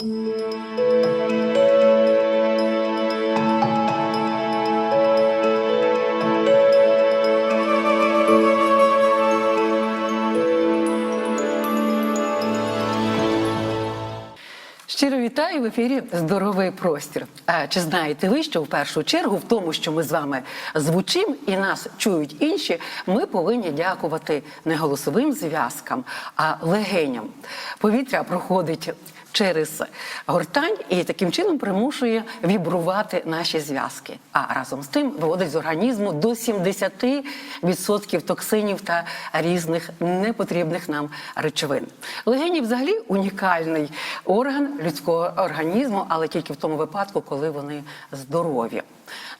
Щиро вітаю в ефірі Здоровий простір. А чи знаєте ви, що в першу чергу в тому, що ми з вами звучимо і нас чують інші, ми повинні дякувати не голосовим зв'язкам, а легеням. Повітря проходить через гортань і таким чином примушує вібрувати наші зв'язки. А разом з тим виводить з організму до 70% токсинів та різних непотрібних нам речовин. Легені взагалі унікальний орган людського організму, але тільки в тому випадку, коли вони здорові.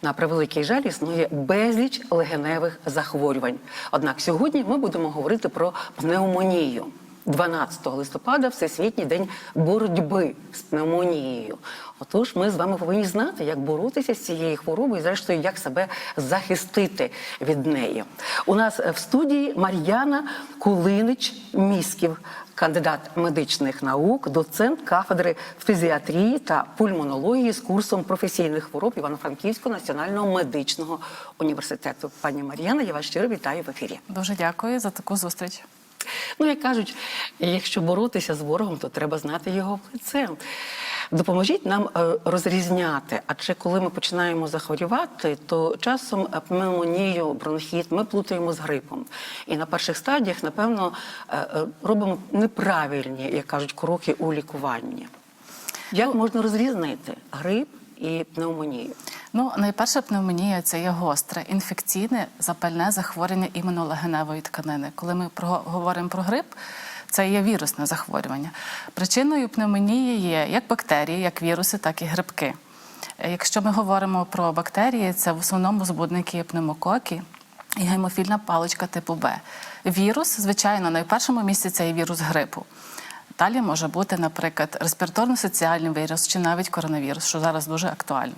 На превеликий жаль існує безліч легеневих захворювань. Однак сьогодні ми будемо говорити про пневмонію. 12 листопада Всесвітній день боротьби з пневмонією. Отож, ми з вами повинні знати, як боротися з цією хворобою, і зрештою, як себе захистити від неї. У нас в студії Мар'яна Кулинич Місків, кандидат медичних наук, доцент кафедри фтизіатрії та пульмонології з курсом професійних хвороб Івано-Франківського національного медичного університету. Пані Мар'яна, я вас щиро вітаю в ефірі. Дуже дякую за таку зустріч. Ну, як кажуть, якщо боротися з ворогом, то треба знати його лице. Допоможіть нам е, розрізняти. Адже коли ми починаємо захворювати, то часом пневмонію, бронхіт ми плутаємо з грипом. І на перших стадіях, напевно, е, е, робимо неправильні, як кажуть, кроки у лікуванні. Як можна розрізнити грип і пневмонію? Ну, найперше пневмонія це є гостре, інфекційне запальне захворювання іменно легеневої тканини. Коли ми говоримо про грип, це є вірусне захворювання. Причиною пневмонії є як бактерії, як віруси, так і грибки. Е, Якщо ми говоримо про бактерії, це в основному збудники пневмококи і гемофільна паличка типу Б. Вірус, звичайно, на першому місці це є вірус грипу. Далі може бути, наприклад, респіраторно-соціальний вірус чи навіть коронавірус, що зараз дуже актуально.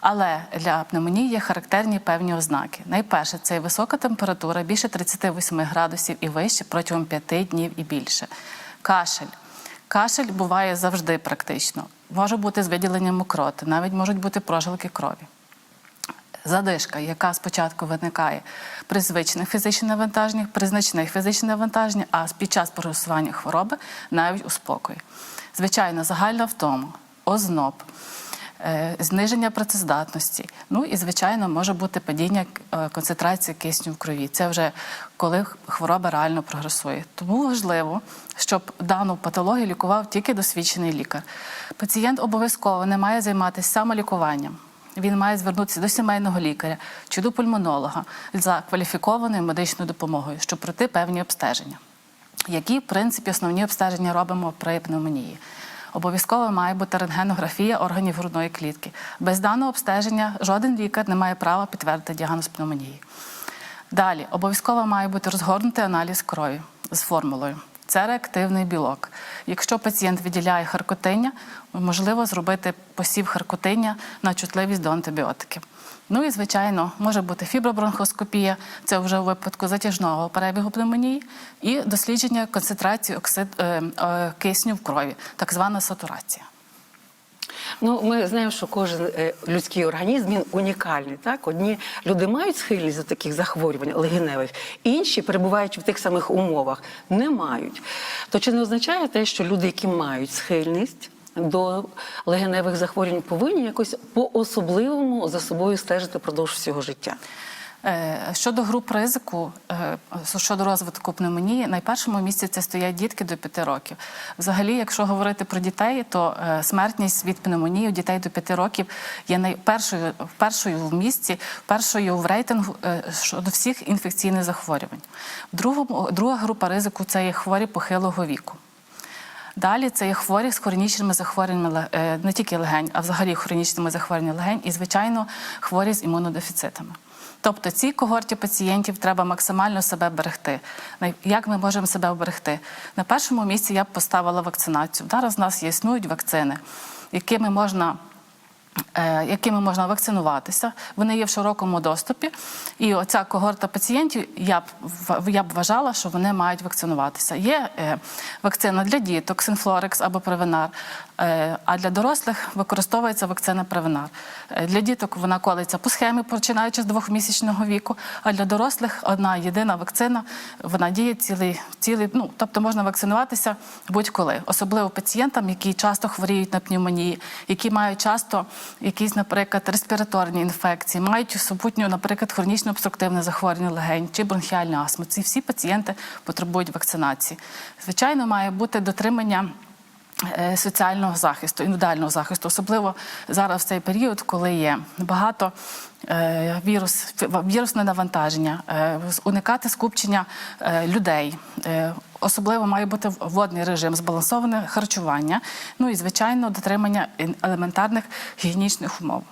Але для пневмонії є характерні певні ознаки. Найперше це висока температура, більше 38 градусів і вище протягом 5 днів і більше. Кашель. Кашель буває завжди практично. Може бути з виділенням мокроти, навіть можуть бути прожилки крові. Задишка, яка спочатку виникає при звичних фізичних навантаженнях, при значних фізичних навантаженнях, а під час прогресування хвороби навіть у спокої. Звичайно, загальна втома, озноб, зниження працездатності. Ну і, звичайно, може бути падіння е, концентрації кисню в крові. Це вже коли хвороба реально прогресує. Тому важливо, щоб дану патологію лікував тільки досвідчений лікар. Пацієнт обов'язково не має займатися самолікуванням. Він має звернутися до сімейного лікаря чи до пульмонолога за кваліфікованою медичною допомогою, щоб пройти певні обстеження. Які, в принципі, основні обстеження робимо при пневмонії? Обов'язково має бути рентгенографія органів грудної клітки. Без даного обстеження жоден лікар не має права підтвердити діагноз пневмонії. Далі обов'язково має бути розгорнутий аналіз крові з формулою. Це реактивний білок. Якщо пацієнт виділяє харкотиння, можливо зробити посів харкотиння на чутливість до антибіотиків. Ну і звичайно, може бути фібробронхоскопія, це вже у випадку затяжного перебігу пневмонії, і дослідження концентрації оксид, е, е, кисню в крові, так звана сатурація. Ну, ми знаємо, що кожен е, людський організм він унікальний. Так, одні люди мають схильність до таких захворювань легеневих, інші, перебуваючи в тих самих умовах, не мають. То чи не означає те, що люди, які мають схильність до легеневих захворювань, повинні якось по-особливому за собою стежити впродовж всього життя? Е, Щодо груп ризику, е, щодо розвитку пневмонії, на першому місці це стоять дітки до 5 років. Взагалі, якщо говорити про дітей, то е, смертність від пневмонії у дітей до 5 років є найпершою першою в місці, першою в рейтингу щодо всіх інфекційних захворювань. В другому, друга група ризику це є хворі похилого віку. Далі це є хворі з хронічними захворюваннями не тільки легень, а взагалі хронічними захворюваннями легень і, звичайно, хворі з імунодефіцитами. Тобто цій когорті пацієнтів треба максимально себе берегти. Як ми можемо себе оберегти? На першому місці я б поставила вакцинацію. Зараз в нас існують вакцини, якими можна якими можна вакцинуватися. Вони є в широкому доступі. І оця когорта пацієнтів, я б, я б вважала, що вони мають вакцинуватися. Є е, вакцина для діток, Синфлорекс або Превенар, е, а для дорослих використовується вакцина Превенар. Е, Для діток вона колиться по схемі, починаючи з двохмісячного віку, а для дорослих одна єдина вакцина, вона діє цілий, цілий ну, тобто можна вакцинуватися будь-коли, особливо пацієнтам, які часто хворіють на пневмонії, які мають часто якісь, наприклад, респіраторні інфекції, мають супутню, наприклад, хронічно обструктивне захворювання легень чи бронхіальну астму. Ці всі пацієнти потребують вакцинації. Звичайно, має бути дотримання. Е, Соціального захисту, індивідуального захисту, особливо зараз в цей період, коли є багато е, вірус, вірусне навантаження, е, уникати скупчення людей. Особливо має бути водний режим, збалансоване харчування, ну і звичайно дотримання елементарних гігієнічних умов.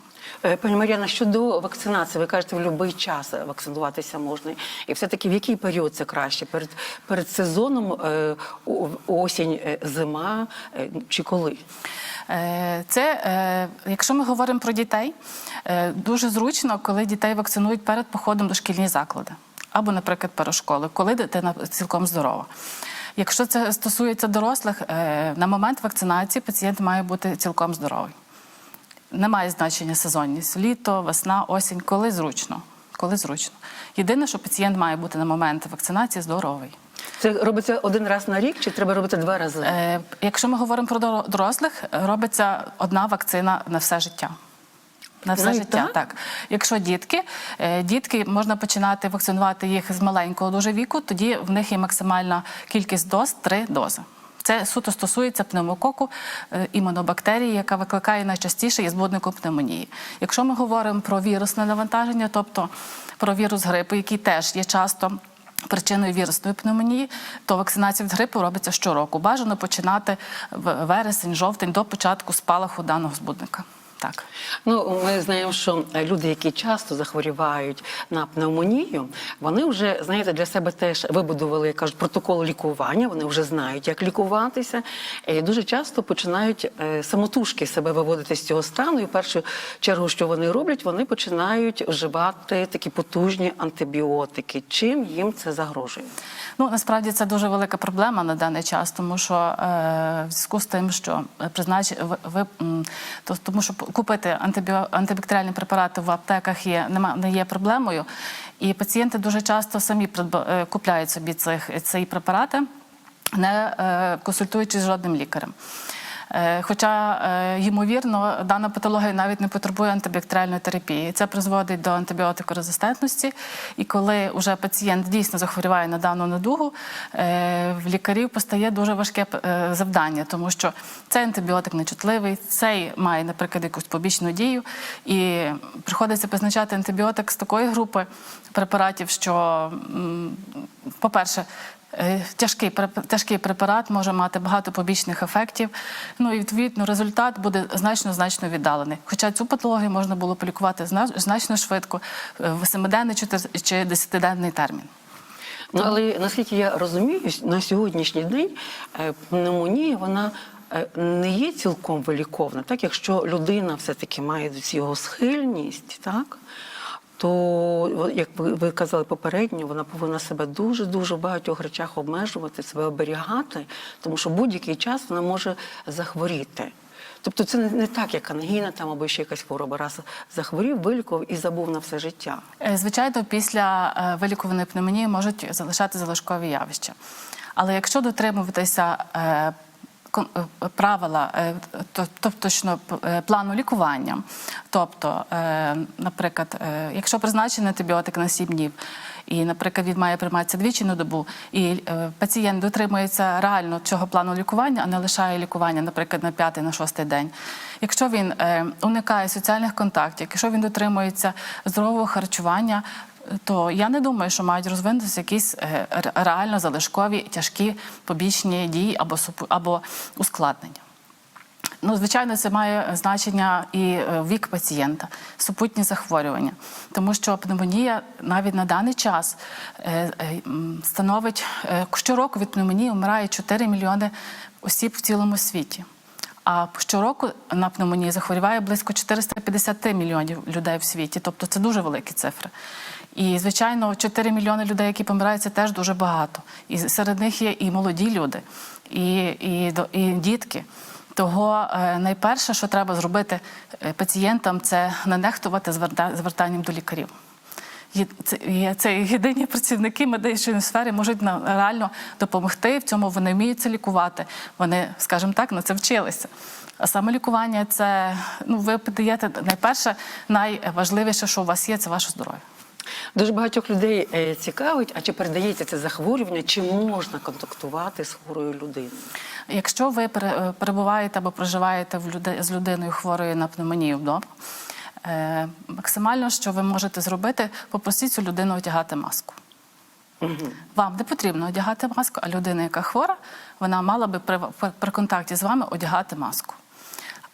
Е, Пані Мар'яна, щодо вакцинації, ви кажете, в будь-який час вакцинуватися можна. І все-таки в який період це краще? Перед, перед сезоном, е, осінь, е, зима е, чи коли? Е, Це, е, якщо ми говоримо про дітей, е, дуже зручно, коли дітей вакцинують перед походом до шкільні заклади або, наприклад, перед школою, коли дитина цілком здорова. Якщо це стосується дорослих, е, на момент вакцинації пацієнт має бути цілком здоровий. Немає значення сезонність літо, весна, осінь, коли зручно. Коли зручно. Єдине, що пацієнт має бути на момент вакцинації здоровий. Це робиться один раз на рік, чи треба робити два рази? Е, якщо ми говоримо про дорослих, робиться одна вакцина на все життя. На все Навіть життя, так? так. Якщо дітки, е, дітки можна починати вакцинувати їх з маленького дуже віку, тоді в них є максимальна кількість доз три дози. Це суто стосується пневмококу, е, імунобактерії, яка викликає найчастіше є збудником пневмонії. Якщо ми говоримо про вірусне навантаження, тобто про вірус грипу, який теж є часто причиною вірусної пневмонії, то вакцинація від грипу робиться щороку. Бажано починати в вересень, жовтень до початку спалаху даного збудника. Так. Ну, ми знаємо, що е, люди, які часто захворівають на пневмонію, вони вже знаєте для себе теж вибудували, кажуть, протокол лікування. Вони вже знають, як лікуватися, і дуже часто починають е, самотужки себе виводити з цього стану. І в першу чергу, що вони роблять, вони починають вживати такі потужні антибіотики. Чим їм це загрожує? Ну насправді це дуже велика проблема на даний час, тому що е, в зв'язку з тим, що признач... ви, ви, то, тому що купити антибіоантибактеріальні препарати в аптеках є нема не є проблемою, і пацієнти дуже часто самі е, купляють собі цих ці препарати, не е, консультуючись жодним лікарем. Е, Хоча, е, ймовірно, дана патологія навіть не потребує антибактеріальної терапії. Це призводить до антибіотикорезистентності. І коли вже пацієнт дійсно захворюває на дану недугу, е, в лікарів постає дуже важке завдання, тому що цей антибіотик нечутливий, цей має, наприклад, якусь побічну дію, і приходиться призначати антибіотик з такої групи препаратів, що, по-перше, Тяжкий тяжкий препарат може мати багато побічних ефектів. Ну і відповідно результат буде значно значно віддалений. Хоча цю патологію можна було полікувати значно швидко е, в 7-денний чи 10-денний термін. Ну, але наскільки я розумію, на сьогоднішній день е, пневмонія вона е, не є цілком виліковна. Так, якщо людина все-таки має до цього схильність, так. То, як ви, ви казали попередньо, вона повинна себе дуже дуже в багатьох речах обмежувати, себе оберігати, тому що будь-який час вона може захворіти. Тобто це не, так, як ангіна там або ще якась хвороба. Раз захворів, вилікував і забув на все життя. Е, Звичайно, після е, вилікуваної пневмонії можуть залишати залишкові явища. Але якщо дотримуватися е, правила, е, то- тобто точно е, плану лікування, тобто, е, наприклад, е, якщо призначений антибіотик на 7 днів, і, наприклад, він має прийматися двічі на добу, і е, пацієнт дотримується реально цього плану лікування, а не лишає лікування, наприклад, на п'ятий, на шостий день. Якщо він е, уникає соціальних контактів, якщо він дотримується здорового харчування, то я не думаю, що мають розвинутися якісь е, реально залишкові тяжкі побічні дії або або ускладнення. Ну, звичайно, це має значення і е, вік пацієнта, супутні захворювання, тому що пневмонія навіть на даний час е, становить щороку від пневмонії вмирає 4 мільйони осіб в цілому світі. А щороку на пневмонію захворіває близько 450 мільйонів людей в світі, тобто це дуже великі цифри. І, звичайно, 4 мільйони людей, які помирають, це теж дуже багато. І серед них є і молоді люди, і, і, і дітки. Того е, найперше, що треба зробити е, пацієнтам, це не нехтувати звертанням до лікарів. Є- Це, це єдині працівники медичної сфери можуть нам реально допомогти. В цьому вони вміють це лікувати. Вони, скажімо так, на це вчилися. А саме лікування це ну ви подаєте найперше, найважливіше, що у вас є, це ваше здоров'я. Дуже багатьох людей е, цікавить, а чи передається це захворювання, чи можна контактувати з хворою людиною? Якщо ви перебуваєте або проживаєте в люди- з людиною хворою на пневмонію вдома, максимально, що ви можете зробити, попросіть цю людину одягати маску. Вам не потрібно одягати маску, а людина, яка хвора, вона мала би при, при- при контакті з вами одягати маску.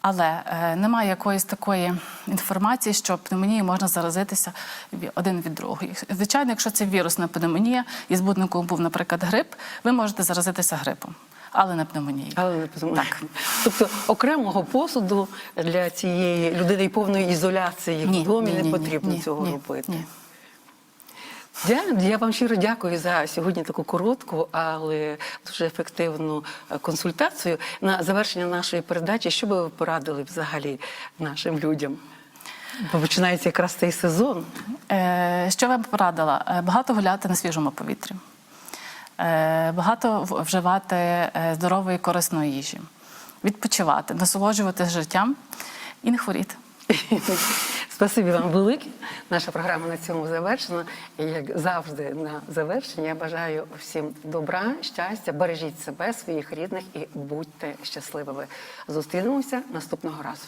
Але е, немає якоїсь такої інформації, що пневмонією можна заразитися один від другого. Звичайно, якщо це вірусна пневмонія і збудником був, наприклад, грип, ви можете заразитися грипом, але не пневмонією. Але не позумаю. Так. Тобто окремого посуду для цієї людини і повної ізоляції в домі не потрібно цього ні, робити. Ні. Я, я вам щиро дякую за сьогодні таку коротку, але дуже ефективну е, консультацію. На завершення нашої передачі, що би ви порадили взагалі нашим людям? Бо починається якраз цей сезон. Е, що я б порадила? Е, Багато гуляти на свіжому повітрі, багато вживати е, здорової корисної їжі, відпочивати, насолоджуватися життям і не хворіти. Спасибі вам велике. Наша програма на цьому завершена. І як завжди, на завершення я бажаю всім добра, щастя, бережіть себе, своїх рідних і будьте щасливими. Зустрінемося наступного разу.